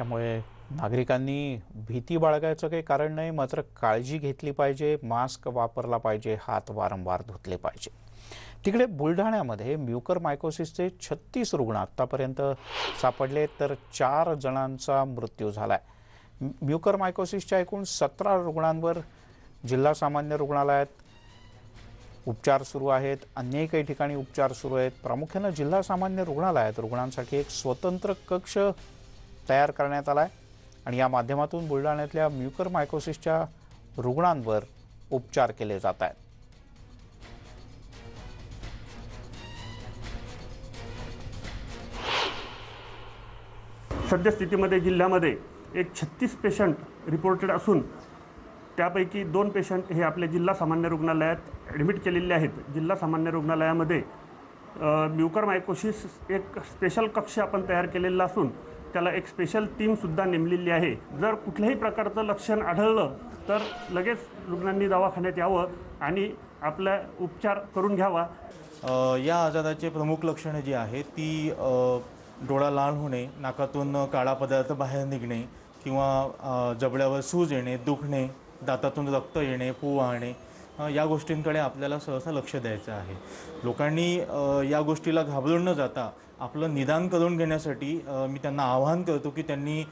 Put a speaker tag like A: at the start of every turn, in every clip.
A: त्यामुळे नागरिकांनी भीती बाळगायचं काही कारण नाही मात्र काळजी घेतली पाहिजे मास्क वापरला पाहिजे हात वारंवार धुतले पाहिजे. तिकडे बुलढाण्यामध्ये म्युकर मायकोसिसचे छत्तीस रुग्ण आत्तापर्यंत सापडले तर चार जणांचा मृत्यू झालाय. म्युकर मायकोसिसच्या एकूण सतरा रुग्णांवर जिल्हा सामान्य रुग्णालयात उपचार सुरू आहेत. अन्यही काही ठिकाणी उपचार सुरू आहेत. प्रामुख्यानं जिल्हा सामान्य रुग्णालयात रुग्णांसाठी एक स्वतंत्र कक्ष तयार करण्यात आला आहे आणि या माध्यमातून बुलढाण्यातल्या म्युकर मायकोसिसच्या रुग्णांवर उपचार केले जात आहेत.
B: सद्यस्थितीमध्ये जिल्ह्यामध्ये एक छत्तीस पेशंट रिपोर्टेड असून त्यापैकी दोन पेशंट हे आपल्या जिल्हा सामान्य रुग्णालयात ॲडमिट केलेले आहेत. जिल्हा सामान्य रुग्णालयामध्ये म्युकर मायकोसिस एक स्पेशल कक्ष आपण तयार केलेला असून त्याला एक स्पेशल टीमसुद्धा नेमलेली आहे. जर कुठल्याही प्रकारचं लक्षण आढळलं तर लगेच रुग्णांनी दवाखान्यात यावं आणि आपला उपचार करून घ्यावा.
C: या आजाराचे प्रमुख लक्षणे जी आहेत ती डोळा लाल होणे नाकातून काळा पदार्थ बाहेर निघणे किंवा जबड्यावर सूज येणे दुखणे दातातून रक्त येणे पू येणे या गोष्टींकडे आपल्याला सहसा लक्ष द्यायचं आहे. लोकांनी या गोष्टीला घाबरून न जाता आपलं निदान करून घेण्यासाठी मी त्यांना आवाहन करतो की त्यांनी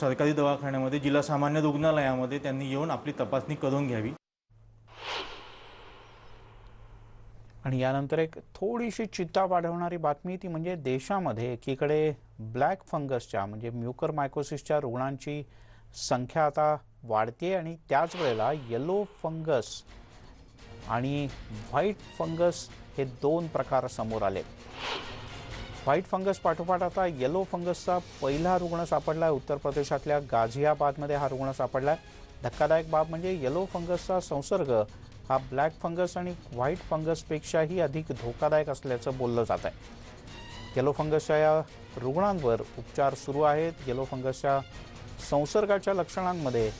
C: सरकारी दवाखान्यामध्ये जिल्हा सामान्य रुग्णालयामध्ये त्यांनी येऊन आपली तपासणी करून घ्यावी.
A: आणि यानंतर एक थोडीशी चिंता वाढवणारी बातमी ती म्हणजे देशामध्ये एकीकडे ब्लॅक फंगसच्या म्हणजे म्युकर मायकोसिसच्या रुग्णांची संख्या आता वाढते आणि त्याच वेळेला येलो फंगस आणि व्हाईट फंगस हे दोन प्रकार समोर आले. व्हाईट फंगस पाठोपाठ आता येलो फंगसचा पहिला रुग्ण सापडला आहे उत्तर प्रदेशातल्या गाझियाबादमध्ये हा रुग्ण सापडला आहे धक्कादायक बाब म्हणजे येलो फंगसचा संसर्ग हा ब्लॅक फंगस आणि व्हाईट फंगसपेक्षाही अधिक धोकादायक असल्याचं बोललं जात आहे येलो फंगसच्या या रुग्णांवर उपचार सुरू आहेत. येलो फंगसच्या संसर्गाच्या लक्षणांमध्ये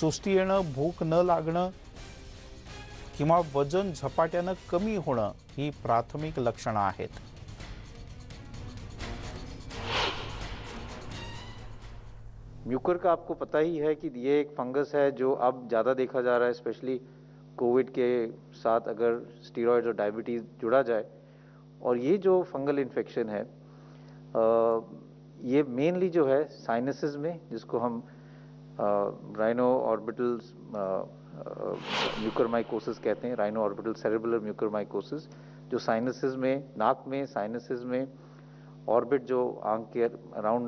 A: सुस्ती येणं भूक न लागणं किंवा वज़न झपाट्यानं कमी होणं ही प्राथमिक लक्षणं आहेत.
D: म्यूकर का आपको पता ही है कि ये एक फंगस है जो अब ज़्यादा देखा जा रहा है स्पेशली कोविड के साथ अगर स्टीरॉयड्स और डायबिटीज़ जुड़ा जाए। और ये जो फंगल इन्फेक्शन है अ, ये मेनली जो है साइनसेस में जिसको हम राइनो ऑर्बिटल म्यूकरमाइकोसिस कहते हैं राइनो ऑर्बिटल सेरेबुलर म्यूकरमाइकोसिस जो साइनसिस में, नाक में साइनसिस में ऑर्बिट जो आँख के अराउंड